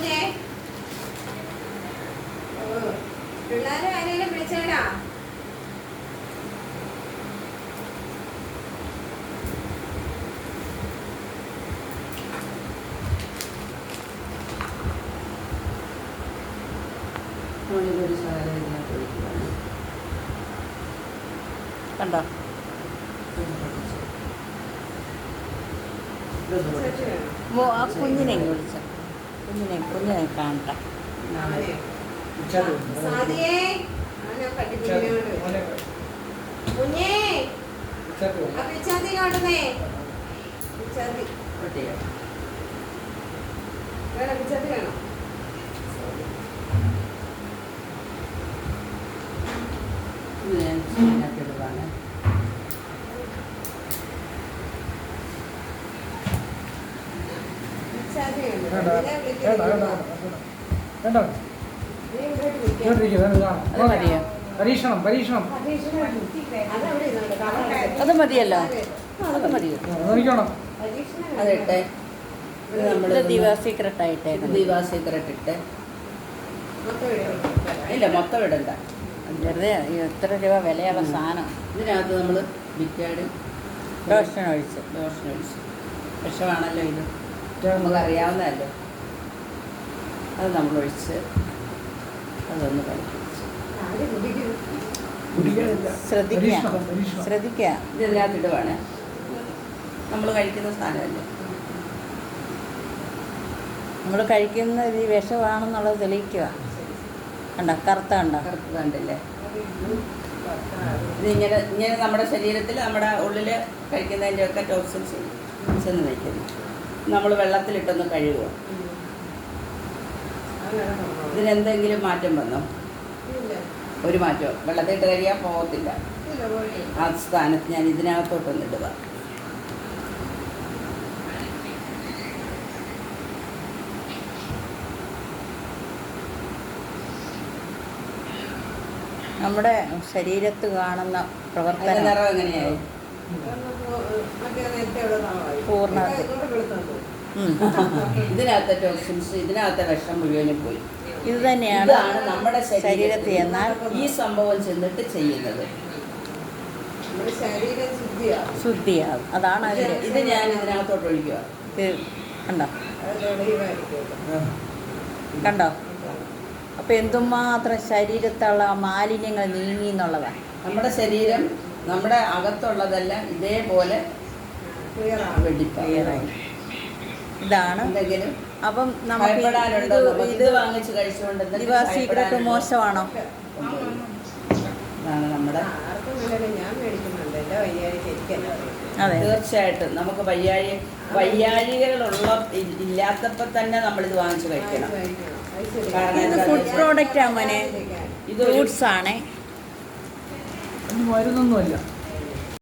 കുഞ്ഞേ പിള്ളേരെ ആരെങ്കിലും വിളിച്ചേടാ? കണ്ടോ? കുഞ്ഞിനെ വിളിച്ച. കുഞ്ഞിനെ കുഞ്ഞിനെ കാണട്ടെ. അവനെ. പരീക്ഷണം പരീക്ഷണം അത് മതിയല്ലോ. അത് മതിയോ? അതിട്ടെ ദിവ സീക്രട്ട് ആയിട്ടേക്കുന്നത് ദിവാ സീക്രട്ട് ഇട്ട്. ഇല്ല മൊത്തം ഇടണ്ട. വെറുതെ എത്ര രൂപ വിലയുള്ള സാധനം ഇതിനകത്ത് നമ്മൾ ബിറ്റാഡ് ലോഷൻ ഒഴിച്ച് ലോഷൻ ഒഴിച്ചു വിഷമാണല്ലോ ഇത്. നമുക്കറിയാവുന്നതല്ലേ അത് നമ്മൾ ഒഴിച്ച് അതൊന്ന് കുടിക്കും? കുടിക്കാനില്ല ശ്രദ്ധിക്കുക. ഇടുവാണ് നമ്മൾ കഴിക്കുന്ന സാധനമല്ലേ? നമ്മൾ കഴിക്കുന്ന ഈ വിഷമാണെന്നുള്ളത് തെളിയിക്കുക. കണ്ട? കറുത്ത കണ്ട? കറുത്ത കണ്ടില്ലേ? ഇതിങ്ങനെ ഇങ്ങനെ നമ്മുടെ ശരീരത്തിൽ നമ്മുടെ ഉള്ളിൽ കഴിക്കുന്നതിന്റെ ഒക്കെ ടോക്സിൻസ് ചെന്ന് നിൽക്കുന്നു. നമ്മൾ വെള്ളത്തിലിട്ടൊന്ന് കഴുകുക. ഇതിനെന്തെങ്കിലും മാറ്റം വന്നോ. ഒരു മാറ്റവും വെള്ളത്തിലിട്ട് കഴിയാൻ പോകത്തില്ല. ആ സ്ഥാനത്ത് ഞാൻ ഇതിനകത്തോട്ടൊന്ന് ഇടുക. നമ്മുടെ ശരീരത്ത് കാണുന്ന പ്രവർത്തന. പൂർണ- ഇതിനകത്തെ ടോക്സിൻസ് ഇതിനകത്തെ വിഷം മുഴുവനും പോയി. ഇത് തന്നെയാണ് നമ്മുടെ ശരീരത്തിൽ എന്നാൽ ഈ സംഭവം ചെന്നിട്ട് ചെയ്യുന്നത്. ശുദ്ധിയാകും അതാണ് ഇത് ഞാൻ ഇതിനകത്തോട്ട് ഒഴിക്കുക കണ്ടോ? കണ്ടോ? അപ്പോൾ എന്തുമാത്രം ശരീരത്തുള്ള മാലിന്യങ്ങൾ നീങ്ങി എന്നുള്ളതാണ് നമ്മുടെ ശരീരം നമ്മുടെ അകത്തുള്ളതെല്ലാം ഇതേപോലെ ക്ലിയർ ആണ് വെടിപ്പായി ക്ലിയറായി ഇതാണ്. അപ്പം നമുക്ക് ഇത് ഇത് ഇത് വാങ്ങിച്ച് കഴിച്ചുകൊണ്ട് ദിവ സീക്രട്ട്? മോശമാണോ? നമ്മുടെ ഞാൻ മേടിക്കുന്നുണ്ട് എന്റെ വയ്യാഴിക്ക് എനിക്കല്ല അറിയാം അതെ. തീർച്ചയായിട്ടും നമുക്ക് വയ്യാഴി വയ്യാഴികളുള്ള ഇല്ലാത്തപ്പോ ഇല്ലാത്തപ്പോൾ തന്നെ നമ്മളിത് വാങ്ങിച്ചു കഴിക്കണം. ഇത് ഫുഡ് പ്രോഡക്റ്റ് അങ്ങനെ ഇത് ഫ്രൂട്ട്സ് ആണേ. ഒന്നും മരുന്നൊന്നുമല്ല.